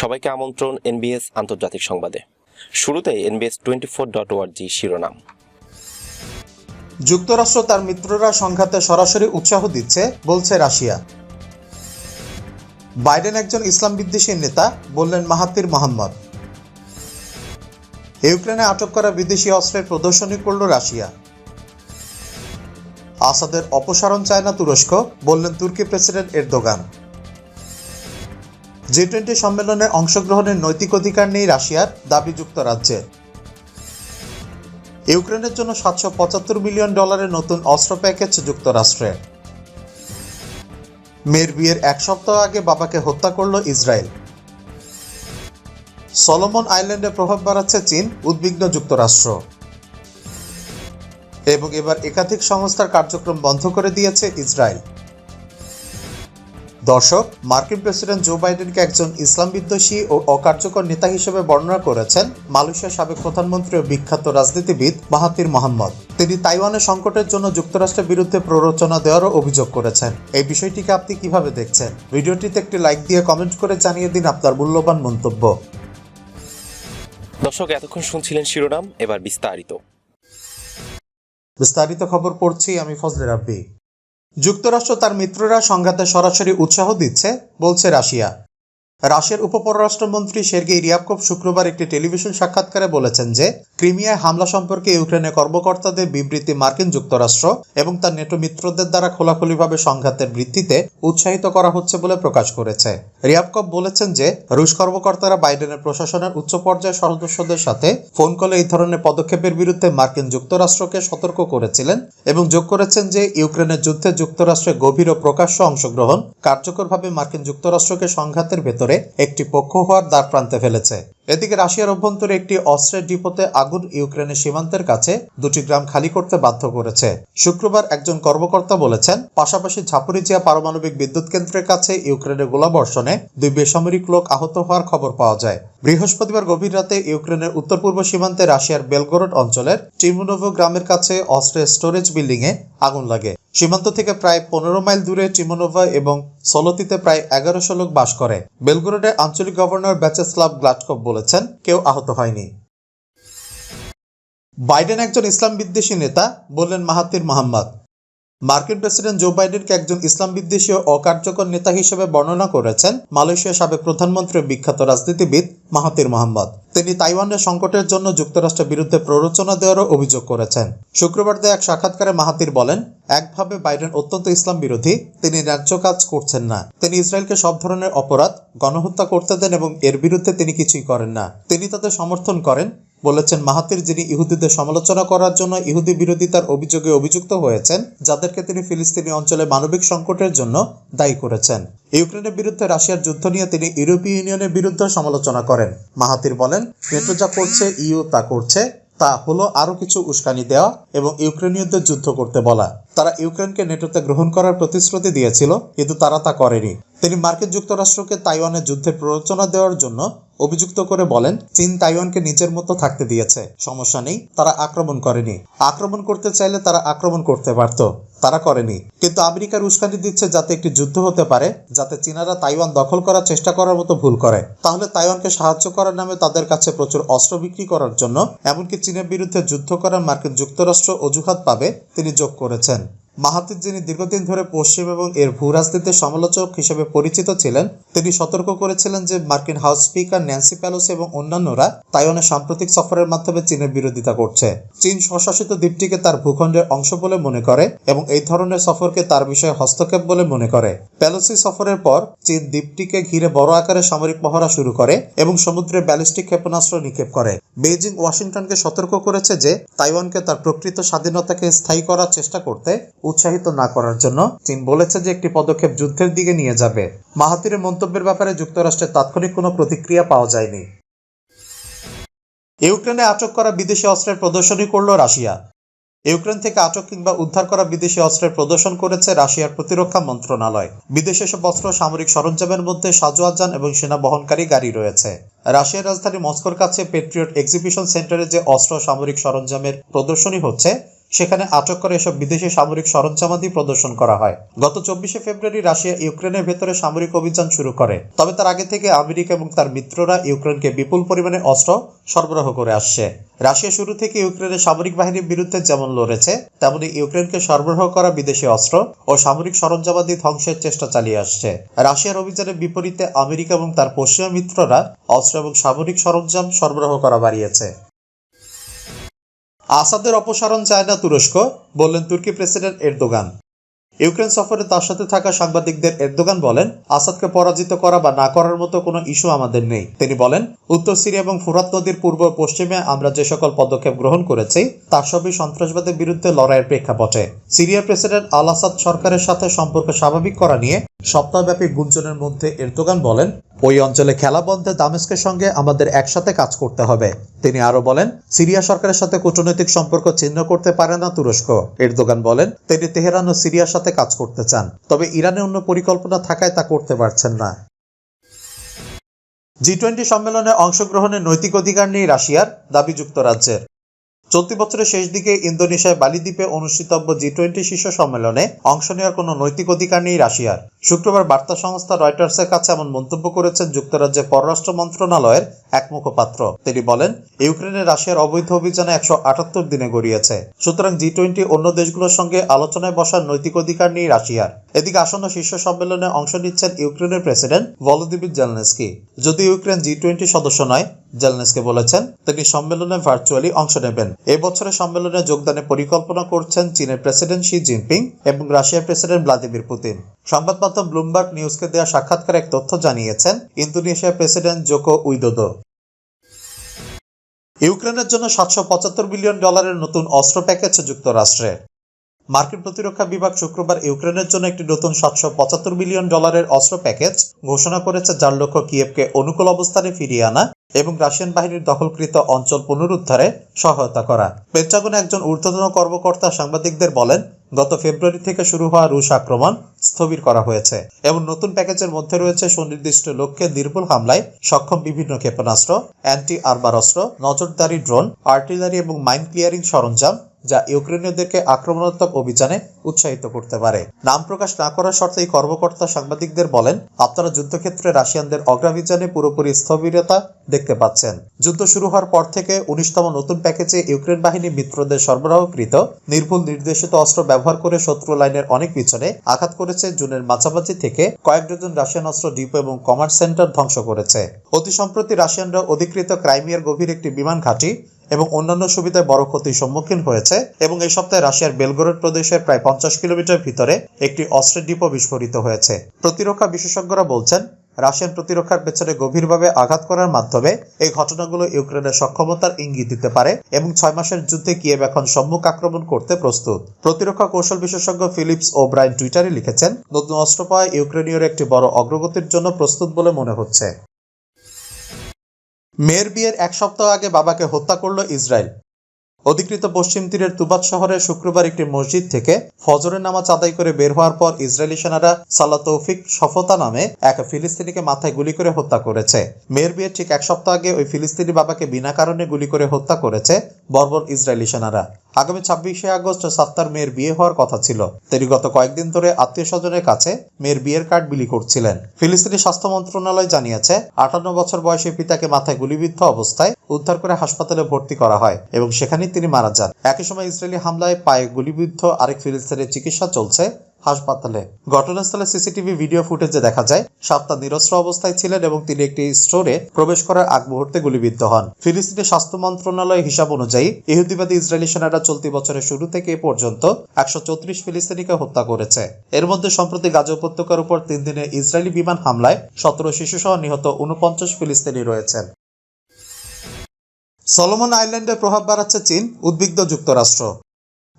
সবাইকে আমন্ত্রণ এনবিএস আন্তর্জাতিক সংবাদে। শুরুতে এনবিএস টোয়েন্টি ফোর ডট ওয়ার্জি শিরোনাম। যুক্তরাষ্ট্র তার মিত্ররা সংঘাতে সরাসরি উৎসাহ দিচ্ছে, বলছে রাশিয়া। বাইডেন একজন ইসলাম বিদ্বেষী নেতা, বললেন মাহাতির মোহাম্মদ। ইউক্রেনে আটক করা বিদেশি অস্ত্রের প্রদর্শনী করল রাশিয়া। আসাদের অপসারণ চায় না তুরস্ক, বললেন তুর্কি প্রেসিডেন্ট এরদোগান। জি টোয়েন্টি সম্মেলনে অংশগ্রহণের নৈতিক অধিকার নেই রাশিয়ার, দাবি যুক্তরাজ্যের। ইউক্রেনের জন্য সাতশো পঁচাত্তর মিলিয়ন ডলারের নতুন অস্ত্র প্যাকেজ যুক্তরাষ্ট্রের মেয়ের বিয়ের এক সপ্তাহ আগে বাবাকে হত্যা করল ইসরায়েল। সলোমন আইল্যান্ডে প্রভাব বাড়াচ্ছে চীন, উদ্বিগ্ন যুক্তরাষ্ট্র। এবং এবার একাধিক সংস্থার কার্যক্রম বন্ধ করে দিয়েছে ইসরায়েল। দর্শক মার্কিন প্রেসিডেন্ট জো বাইডেনকে একজন ইসলাম বিদ্বেষী ও অকার্যকর নেতা হিসেবে বর্ণনা করেছেন মালয়েশিয়ার সাবেক প্রধানমন্ত্রী ও বিখ্যাত রাজনীতিবিদ মাহাতির মোহাম্মদ। তিনি তাইওয়ানের সংকটের জন্য যুক্তরাষ্ট্রের বিরুদ্ধে প্ররোচনা দেওয়ারও অভিযোগ করেছেন। এই বিষয়টিকে আপনি কীভাবে দেখছেন? ভিডিওটিতে একটি লাইক দিয়ে কমেন্ট করে জানিয়ে দিন আপনার মূল্যবান মন্তব্য। দর্শক এতক্ষণ শুনছিলেন শিরোনাম এবার বিস্তারিত। বিস্তারিত খবর পড়ছি আমি ফজলে রাব্বি। যুক্তরাষ্ট্র তার মিত্ররা সংঘাতে সরাসরি উৎসাহ দিচ্ছে বলছে রাশিয়া। রাশিয়ার উপপররাষ্ট্রমন্ত্রী সের্গেই রিয়াবকভ শুক্রবার একটি টেলিভিশন সাক্ষাৎকারে বলেছেন যে, ক্রিমিয়ায় হামলা সম্পর্কে ইউক্রেনের কর্মকর্তাদের বিবৃতি মার্কিন যুক্তরাষ্ট্র এবং তার নেটো মিত্রদের দ্বারা খোলাখুলিভাবে সংঘাতের বৃদ্ধিতে উৎসাহিত করা হচ্ছে বলে প্রকাশ করেছে। রিয়াবকভ বলেছেন যে, রুশ কর্মকর্তারা বাইডেনের প্রশাসনের উচ্চ পর্যায়ের সদস্যদের সাথে ফোন কলে এই ধরনের পদক্ষেপের বিরুদ্ধে মার্কিন যুক্তরাষ্ট্রকে সতর্ক করেছিলেন এবং যোগ করেছেন যে, ইউক্রেনের যুদ্ধে যুক্তরাষ্ট্রের গভীর ও প্রকাশ্য অংশগ্রহণ কার্যকরভাবে মার্কিন যুক্তরাষ্ট্রকে সংঘাতের ভেতরে একটি পক্ষ হওয়ার দ্বার প্রান্তে ফেলেছে। এদিকে রাশিয়ার অভ্যন্তরে একটি অস্ত্রের ডিপোতে আগুন ইউক্রেনের সীমান্তের কাছে দুটি গ্রাম খালি করতে বাধ্য করেছে। শুক্রবার একজন কর্মকর্তা বলেছেন, পাশাপাশি ঝাপুরিজিয়া পারমাণবিক বিদ্যুৎ কেন্দ্রের কাছে ইউক্রেনের গোলাবর্ষণে দুই বেসামরিক লোক আহত হওয়ার খবর পাওয়া যায়। বৃহস্পতিবার গভীর রাতে ইউক্রেনের উত্তর পূর্ব সীমান্তে রাশিয়ার বেলগোরড অঞ্চলের টিমুনোভো গ্রামের কাছে অস্ত্রের স্টোরেজ বিল্ডিং এ আগুন লাগে। সীমান্ত থেকে প্রায় পনেরো মাইল দূরে টিমোনোভা এবং সলোতিতে প্রায় এগারোশো লোক বাস করে। বেলগোরডের আঞ্চলিক গভর্নর ব্যাচেস্লাভ গ্লাটকভ বলেছেন কেউ আহত হয়নি। বাইডেন একজন ইসলাম বিদ্বেষী নেতা বললেন মাহাতির মোহাম্মদ। মার্কিন প্রেসিডেন্ট জো বাইডেনকে একজন ইসলাম বিদ্বেষী ও অকার্যকর নেতা হিসেবে বর্ণনা করেছেন মালয়েশিয়ার সাবেক প্রধানমন্ত্রী বিখ্যাত রাজনীতিবিদ মাহাতির মোহাম্মদ। তিনি তাইওয়ানের সংকটের জন্য যুক্তরাষ্ট্রের বিরুদ্ধে প্ররোচনা দেওয়ারও অভিযোগ করেছেন। শুক্রবার এক সাক্ষাৎকারে মাহাতির বলেন, একভাবে বাইডেন অত্যন্ত ইসলাম বিরোধী, তিনি ন্যায্য কাজ করছেন না। তিনি ইসরায়েলকে সব ধরনের অপরাধ, গণহত্যা করতে দেন এবং এর বিরুদ্ধে তিনি কিছুই করেন না। তিনি তাদের সমর্থন করেন বলেছেন মাহাতির যিনি ইহুদিদের সমালোচনা করার জন্য ইহুদি বিরোধিতার অভিযোগে অভিযুক্ত হয়েছেন, যাদেরকে তিনি ফিলিস্তিনি অঞ্চলে মানবিক সংকটের জন্য দায়ী করেছেন। ইউক্রেনের বিরুদ্ধে রাশিয়ার যুদ্ধ নিয়ে তিনি ইউরোপীয় ইউনিয়নের বিরুদ্ধে সমালোচনা করেন। মাহাতির বলেন, নেটো যা করছে ইউ তা করছে, তা হলো আরও কিছু উস্কানি দেওয়া এবং ইউক্রেনীয়দের যুদ্ধ করতে বলা। তারা ইউক্রেনকে নেটোতে গ্রহণ করার প্রতিশ্রুতি দিয়েছিল, কিন্তু তারা তা করেনি। তিনি মার্কিন যুক্তরাষ্ট্রকে তাইওয়ানের যুদ্ধের প্ররোচনা দেওয়ার জন্য অভিযুক্ত করে বলেন, চীন তাইওয়ানকে নিজের মতো থাকতে দিয়েছে। সমস্যা নেই, তারা আক্রমণ করেনি। আক্রমণ করতে চাইলে তারা আক্রমণ করতে পারত। তারা করেনি। কিন্তু আমেরিকার উস্কানি দিচ্ছে যাতে একটি যুদ্ধ হতে পারে, যাতে চীনারা তাইওয়ান দখল করার চেষ্টা করার মতো ভুল করে। তাহলে তাইওয়ানকে সাহায্য করার নামে তাদের কাছে প্রচুর অস্ত্র বিক্রি করার জন্য, এমনকি চীনের বিরুদ্ধে যুদ্ধ করার মার্কিন যুক্তরাষ্ট্র অজুহাত পাবে, তিনি যোগ করেছেন। মাহাতির যিনি দীর্ঘদিন ধরে পশ্চিম এবং এর ভূ রাজনীতির সমালোচক হিসেবে পরিচিত ছিলেন, তিনি সতর্ক করেছিলেন যে মার্কিন হাউস স্পিকার ন্যান্সি প্যালোসি এবং অন্যান্যরা তাইওয়ানের সাম্প্রতিক সফরের মাধ্যমে চীনের বিরোধিতা করছে। চীন স্বশাসিত দ্বীপটিকে তার ভূখণ্ডের অংশ বলে মনে করে এবং এই ধরনের সফরকে তার বিষয়ে হস্তক্ষেপ বলে মনে করে। প্যালোসি সফরের পর চীন দ্বীপটিকে ঘিরে বড় আকারে সামরিক মহড়া শুরু করে এবং সমুদ্রে ব্যালিস্টিক ক্ষেপণাস্ত্র নিক্ষেপ করে। বেইজিং ওয়াশিংটনকে সতর্ক করেছে যে তাইওয়ানকে তার প্রকৃত স্বাধীনতাকে স্থায়ী করার চেষ্টা করতে উৎসাহিত না করার জন্য চীন বলেছে যে একটি পদক্ষেপ যুদ্ধের দিকে নিয়ে যাবে। মাহাতিরের মন্তব্যের ব্যাপারে যুক্তরাষ্ট্রের তাৎক্ষণিক কোনো প্রতিক্রিয়া পাওয়া যায়নি। ইউক্রেনে আটক করা বিদেশি অস্ত্রের প্রদর্শনী করল রাশিয়া। ইউক্রেন থেকে আটক কিংবা উদ্ধার করা বিদেশি অস্ত্রের প্রদর্শন করেছে রাশিয়ার প্রতিরক্ষা মন্ত্রণালয়। বিদেশে সব অস্ত্র সামরিক সরঞ্জামের মধ্যে সাজোয়াজান এবং সেনা বহনকারী গাড়ি রয়েছে। রাশিয়ার রাজধানী মস্কোর কাছে পেট্রিয়ট এক্সিবিশন সেন্টারে যে অস্ত্র সামরিক সরঞ্জামের প্রদর্শনী হচ্ছে সেখানে আটক করে এসব বিদেশি সামরিক সরঞ্জামাদি প্রদর্শন করা হয়। গত চব্বিশে ফেব্রুয়ারি রাশিয়া ইউক্রেনের ভেতরে সামরিক অভিযান শুরু করে। তবে তার আগে থেকে আমেরিকা এবং তার মিত্ররা ইউক্রেনকে বিপুল পরিমাণে অস্ত্র সরবরাহ করে আসছে। রাশিয়া শুরু থেকে ইউক্রেনের সামরিক বাহিনীর বিরুদ্ধে যেমন লড়েছে, তেমনি ইউক্রেনকে সরবরাহ করা বিদেশি অস্ত্র ও সামরিক সরঞ্জামাদি ধ্বংসের চেষ্টা চালিয়ে আসছে। রাশিয়ার অভিযানের বিপরীতে আমেরিকা এবং তার পশ্চিমা মিত্ররা অস্ত্র এবং সামরিক সরঞ্জাম সরবরাহ করা বাড়িয়েছে। আসাদের অপসারণ চায় না তুরস্ক, বললেন তুর্কি প্রেসিডেন্ট এরদোগান। ইউক্রেন সফরে তার সাথে থাকা সাংবাদিকদের এরদোগান বলেন, আসাদকে পরাজিত করা বা না করার মতো কোনো ইস্যু আমাদের নেই। তিনি বলেন, উত্তর সিরিয়া এবং ফুরাত নদীর পূর্ব পশ্চিমে আমরা যে সকল পদক্ষেপ গ্রহণ করেছি, তার সবই সন্ত্রাসবাদের বিরুদ্ধে লড়াইয়ের প্রেক্ষাপটে। সিরিয়ার প্রেসিডেন্ট আল আসাদ সরকারের সাথে সম্পর্ক স্বাভাবিক করা নিয়ে সপ্তাহব্যাপী গুঞ্জনের মধ্যে এরদোগান বলেন, ওই অঞ্চলে খেলা বন্ধে দামেস্কের সঙ্গে আমাদের একসাথে কাজ করতে হবে। তিনি আরও বলেন, সিরিয়া সরকারের সাথে কূটনৈতিক সম্পর্ক ছিন্ন করতে পারে না তুরস্ক। এরদোগান বলেন, তিনি তেহরান ও সিরিয়ার সাথে কাজ করতে চান, তবে ইরানে অন্য পরিকল্পনা থাকায় তা করতে পারছেন না। জি টোয়েন্টি সম্মেলনে অংশগ্রহণের নৈতিক অধিকার নেই রাশিয়ার দাবি যুক্তরাজ্যের। চলতি বছরের শেষ দিকে ইন্দোনেশিয়ায় বালি দ্বীপে অনুষ্ঠিতব্য জি টোয়েন্টি শীর্ষ সম্মেলনে অংশ নেওয়ার কোনো নৈতিক অধিকার নেই রাশিয়ার। শুক্রবার বার্তা সংস্থা রয়টার্সের কাছে এমন মন্তব্য করেছেন যুক্তরাজ্যের পররাষ্ট্র মন্ত্রণালয়ের এক মুখপাত্র। তিনি বলেন, ইউক্রেনে রাশিয়ার অবৈধ অভিযানে একশো আটাত্তর দিনে গড়িয়েছে। সুতরাং জি টোয়েন্টি অন্য দেশগুলোর সঙ্গে আলোচনায় বসার নৈতিক অধিকার নেই রাশিয়ার। এদিকে আসন্ন শীর্ষ সম্মেলনে অংশ নিচ্ছেন ইউক্রেনের প্রেসিডেন্ট ভলোদিমির জেলনেস্কি। যদি ইউক্রেন জি টোয়েন্টি সদস্য নয়, জেলনেস্কি বলেছেন, তিনি সম্মেলনে ভার্চুয়ালি অংশ নেবেন। এ বছরের সম্মেলনে যোগদানের পরিকল্পনা করছেন চীনের প্রেসিডেন্ট শি জিনপিং এবং রাশিয়ার প্রেসিডেন্ট ভ্লাদিমির পুতিন। সংবাদ মাধ্যম ব্লুমবার্গ নিউজকে দেওয়া সাক্ষাৎকারে এক তথ্য জানিয়েছেন ইন্দোনেশিয়ার প্রেসিডেন্ট জোকো উইদোদো। ইউক্রেনের জন্য সাতশো পঁচাত্তর বিলিয়ন ডলারের নতুন অস্ত্র প্যাকেজ যুক্তরাষ্ট্রের মার্কিন প্রতিরক্ষা বিভাগ শুক্রবার ইউক্রেনের জন্য একটি নতুন সাতশো পঁচাত্তর বিলিয়ন ডলারের অস্ত্র প্যাকেজ ঘোষণা করেছে, যার লক্ষ্য কিয়েভকে অনুকূল অবস্থানে ফিরিয়ে আনা এবং রাশিয়ান বাহিনীর দখলকৃত অঞ্চল পুনরুদ্ধারে সহায়তা করা। পেন্টাগনে একজন ঊর্ধ্বতন কর্মকর্তা সাংবাদিকদের বলেন গত ফেব্রুয়ারি থেকে শুরু হওয়া রুশ আক্রমণ স্থবির করা হয়েছে। এবং নতুন প্যাকেজের মধ্যে রয়েছে সুনির্দিষ্ট লক্ষ্যে নির্ভুল হামলায় সক্ষম বিভিন্ন ক্ষেপণাস্ত্র অ্যান্টি আরবার অস্ত্র, নজরদারি ড্রোন, আর্টিলারি এবং মাইন ক্লিয়ারিং সরঞ্জাম, যা ইউক্রেনীয়দেরকে আক্রমণাত্মক অভিযানে উৎসাহিত করতে পারে। নাম প্রকাশ না করার শর্তে এই কর্মকর্তা সাংবাদিকদের বলেন, আপনারা যুদ্ধক্ষেত্রে রাশিয়ানদের অগ্রাভিযানে পুরোপুরি স্থবিরতা দেখতে পাচ্ছেন। যুদ্ধ শুরু হওয়ার পর থেকে উনিশতম নতুন প্যাকেজে ইউক্রেন বাহিনী মিত্রদের সরবরাহকৃত নির্ভুল নির্দেশিত অস্ত্র ব্যবহার করে শত্রু লাইনের অনেক পিছনে আঘাত করেছে জুনের মাঝামাঝি থেকে কয়েক ডজন রাশিয়ান অস্ত্র ডিপো এবং কমার্স সেন্টার ধ্বংস করেছে। অতি সম্প্রতি রাশিয়ানরা অধিকৃত ক্রাইমিয়ার গভীর একটি বিমান ঘাঁটি এবং অন্যান্য সুবিধায় বড় ক্ষতির সম্মুখীন হয়েছে এবং এই সপ্তাহে রাশিয়ার বেলগরোড প্রদেশের প্রায় পঞ্চাশ কিলোমিটার ভিতরে একটি অস্ত্রের ডিপো বিস্ফোরিত হয়েছে। প্রতিরক্ষা বিশেষজ্ঞরা বলছেন, রাশিয়ান প্রতিরক্ষার পেছনে গভীরভাবে আঘাত করার মাধ্যমে এই ঘটনাগুলো ইউক্রেনের সক্ষমতার ইঙ্গিত দিতে পারে এবং ছয় মাসের যুদ্ধে কিয়েভ এখন সম্মুখ আক্রমণ করতে প্রস্তুত। প্রতিরক্ষা কৌশল বিশেষজ্ঞ ফিলিপস ও ব্রাইন টুইটারে লিখেছেন, নতুন অস্ত্র পাওয়া ইউক্রেনীয়র একটি বড় অগ্রগতির জন্য প্রস্তুত বলে মনে হচ্ছে। মেয়ের বিয়ের এক সপ্তাহ আগে বাবাকে হত্যা করল ইসরায়েল। অধিকৃত পশ্চিম তীরের তুবাত শহরে শুক্রবার একটি মসজিদ থেকে ফজরের নামাজ আদায় করে বের হওয়ার পর ইসরায়েলি সেনারা সালা তৌফিক সফতা নামে এক ফিলিস্তিনিকে মাথায় গুলি করে হত্যা করেছে। মেয়ের বিয়ের ঠিক এক সপ্তাহ আগে ওই ফিলিস্তিনি বাবাকে বিনা কারণে গুলি করে হত্যা করেছে বর্বর ইসরায়েলি সেনারা। আগামী ছাব্বিশে আগস্ট সাত্তার মেয়ের বিয়ে হওয়ার কথা ছিল। তিনি গত কয়েকদিন ধরে আত্মীয় স্বজনের কাছে মেয়ের বিয়ের কার্ড বিলি করছিলেন। ফিলিস্তিনি স্বাস্থ্য মন্ত্রণালয় জানিয়েছে, আটান্ন বছর বয়সে পিতাকে মাথায় গুলিবিদ্ধ অবস্থায় উদ্ধার করে হাসপাতালে ভর্তি করা হয় এবং সেখানেই তিনি মারা যান। একই সময় ইসরায়েলি হামলায় পায়ে গুলিবিদ্ধ আরেক ফিলিস্তিনের চিকিৎসা চলছে। হাসপাতালে। ঘটনাস্থলে সিসিটিভি ভিডিও ফুটেজে দেখা যায়, সাতটা নিরস্ত্র অবস্থায় ছিলেন এবং তিনি একটি স্টোরে প্রবেশ করার আগ মুহূর্তে গুলিবিদ্ধ হন। ফিলিস্তিনের স্বাস্থ্য মন্ত্রণালয়ের হিসাব অনুযায়ী, ইহুদিবাদী ইসরায়েলি সেনারা চলতি বছরের শুরু থেকে এ পর্যন্ত একশো চৌত্রিশ ফিলিস্তিনিকে হত্যা করেছে। এর মধ্যে সম্প্রতি গাজা উপত্যকার উপর তিন দিনের ইসরায়েলি বিমান হামলায় সতেরো শিশুসহ নিহত উনপঞ্চাশ ফিলিস্তিনি রয়েছেন। সলোমন আইল্যান্ডে প্রভাব বাড়াচ্ছে চীন, উদ্বিগ্ন যুক্তরাষ্ট্র।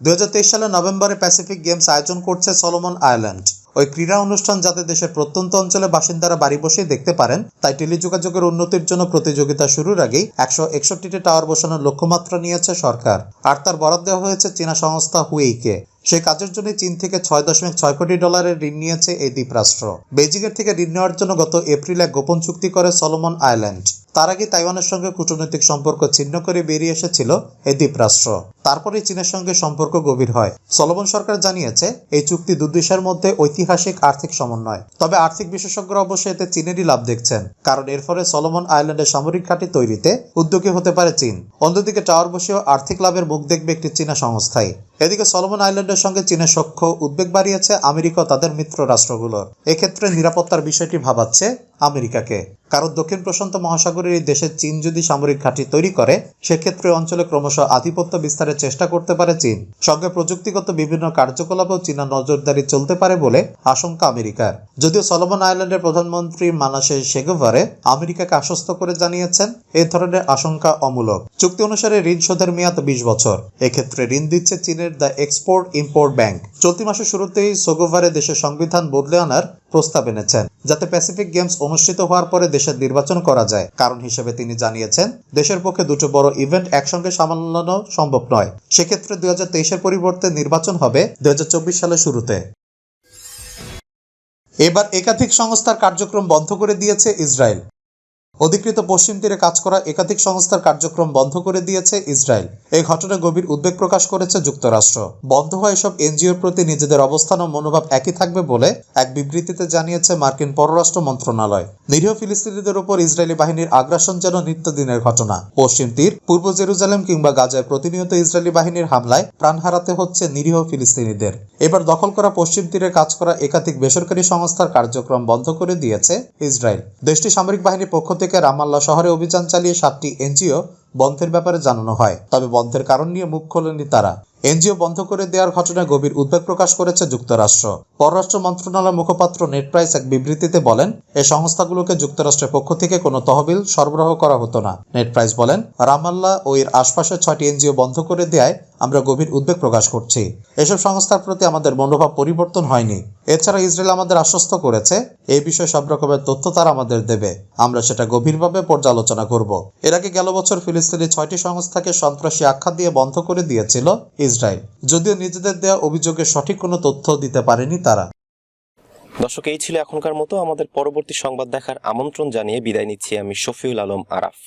দুই সালে নভেম্বরে প্যাসিফিক গেমস আয়োজন করছে সলোমন আইল্যান্ড ওই ক্রীড়া অনুষ্ঠান যাতে দেশের প্রত্যন্ত অঞ্চলে বাসিন্দারা বাড়ি বসেই দেখতে পারেন, তাই টেলিযোগাযোগের উন্নতির জন্য প্রতিযোগিতা শুরুর আগেই একশো একষট্টিটি টাওয়ার বসানোর লক্ষ্যমাত্রা নিয়েছে সরকার। আর তার বরাদ দেওয়া হয়েছে চীনা সংস্থা হুয়েইকে সেই কাজের জন্য চীন থেকে ছয় দশমিক ছয় কোটি ডলারের ঋণ নিয়েছে এই দ্বীপরাষ্ট্র। বেজিংয়ের থেকে ঋণ নেওয়ার জন্য গত এপ্রিলে গোপন চুক্তি করে সলোমন আইল্যান্ড তার আগে তাইওয়ানের সঙ্গে কূটনৈতিক সম্পর্ক ছিন্ন করে বেরিয়ে এসেছিল এই দ্বীপরাষ্ট্র। তারপরে চীনের সঙ্গে সম্পর্ক গভীর হয়। সলোমন সরকার জানিয়েছে, এই চুক্তি দু দেশের মধ্যে ঐতিহাসিক আর্থিক সমন্বয়। তবে আর্থিক বিশেষজ্ঞরা অবশ্যই এতে চীনেরই লাভ দেখছেন, কারণ এর ফলে সলোমন আইল্যান্ডের সামরিক ঘাঁটি তৈরিতে উদ্যোগী হতে পারে চীন। অন্যদিকে টাওয়ার বসেও আর্থিক লাভের মুখ দেখবে একটি চীনা সংস্থাই। এদিকে সলোমন আইল্যান্ডের সঙ্গে চীনের সখ্য উদ্বেগ বাড়িয়েছে আমেরিকা ও তাদের মিত্র রাষ্ট্রগুলোর। এক্ষেত্রে নিরাপত্তার বিষয়টি ভাবাচ্ছে আমেরিকাকে। কারণ দক্ষিণ প্রশান্ত মহাসাগরের এই দেশে চীন যদি সামরিক ঘাঁটি তৈরি করে, সেক্ষেত্রে অঞ্চলে ক্রমশ আধিপত্য বিস্তারের চেষ্টা করতে পারে চীন। সঙ্গে প্রযুক্তিগত বিভিন্ন কার্যকলাপেও চীনা নজরদারি চলতে পারে বলে আশঙ্কা আমেরিকার। যদিও সলমন আইল্যান্ডের প্রধানমন্ত্রী মানাসে শেগোভারে আমেরিকাকে আশ্বস্ত করে জানিয়েছেন, এ ধরনের আশঙ্কা অমূলক। চুক্তি অনুসারে ঋণ শোধের মেয়াদ বিশ বছর। এক্ষেত্রে ঋণ দিচ্ছে চীনের দ্য এক্সপোর্ট ইম্পোর্ট ব্যাংক চলতি মাসের শুরুতেই সোগোভারে দেশের সংবিধান বদলে আনার প্রস্তাব এনেছেন, যাতে প্যাসিফিক গেমস অনুষ্ঠিত হওয়ার পরে দেশের নির্বাচন করা যায়। কারণ হিসেবে তিনি জানিয়েছেন, দেশের পক্ষে দুটো বড় ইভেন্ট একসঙ্গে সামলানো সম্ভব নয়। সেক্ষেত্রে দুই হাজার তেইশের পরিবর্তে নির্বাচন হবে দুই হাজার চব্বিশ সালের শুরুতে। এবার একাধিক সংস্থার কার্যক্রম বন্ধ করে দিয়েছে ইসরায়েল। অধিকৃত পশ্চিম তীরে কাজ করা একাধিক সংস্থার কার্যক্রম বন্ধ করে দিয়েছে ইসরায়েল। এই ঘটনায় গভীর উদ্বেগ প্রকাশ করেছে যুক্তরাষ্ট্র। বন্ধ হওয়া এসব এনজিওর প্রতি নিজেদের অবস্থান ও মনোভাব একই থাকবে বলে এক বিবৃতিতে জানিয়েছে মার্কিন পররাষ্ট্র মন্ত্রণালয়। নিরীহ ফিলিস্তিনিদের উপর ইসরায়েলি বাহিনীর আগ্রাসন যেন নিত্যদিনের ঘটনা। পশ্চিম তীর, পূর্ব জেরুজালেম কিংবা গাজায় প্রতিনিয়ত ইসরায়েলি বাহিনীর হামলায় প্রাণ হারাতে হচ্ছে নিরীহ ফিলিস্তিনিদের। এবার দখল করা পশ্চিম তীরে কাজ করা একাধিক বেসরকারি সংস্থার কার্যক্রম বন্ধ করে দিয়েছে ইসরায়েল। দেশটি সামরিক বাহিনীর পক্ষ থেকে রামাল্লা শহরে অভিযান চালিয়ে সাতটি এনজিও বন্ধের ব্যাপারে জানানো হয়। তবে বন্ধের কারণ নিয়ে মুখ খোলেনি তারা। এনজিও বন্ধ করে দেওয়ার ঘটনায় গভীর উদ্বেগ প্রকাশ করেছে যুক্তরাষ্ট্র। পররাষ্ট্র মন্ত্রণালয়ের মুখপাত্র নেট প্রাইস এক বিবৃতিতে বলেন এই সংস্থাগুলোকে যুক্তরাষ্ট্রের পক্ষ থেকে কোনো তহবিল সরবরাহ করা হতো না। নেট প্রাইস বলেন, রামাল্লা ও এর আশপাশের ছয়টি এনজিও বন্ধ করে দেয় আমরা গভীর উদ্বেগ প্রকাশ করছি। এসব সংস্থার প্রতি আমাদের মনোভাব পরিবর্তন হয়নি। এছাড়া ইসরায়েল আমাদের আশ্বস্ত করেছে এই বিষয়ে সব রকমের তথ্য তারা আমাদের দেবে। আমরা সেটা গভীরভাবে পর্যালোচনা করব। এর আগে গেল বছর ফিলিস্তিনি ছয়টি সংস্থাকে সন্ত্রাসী আখ্যা দিয়ে বন্ধ করে দিয়েছিল ইসরায়েল। যদিও নিজেদের দেওয়া অভিযোগে সঠিক কোনো তথ্য দিতে পারেনি তারা। দর্শক, এই ছিল এখনকার মতো। আমাদের পরবর্তী সংবাদ দেখার আমন্ত্রণ জানিয়ে বিদায় নিচ্ছি আমি শফিউল আলম আরাফ।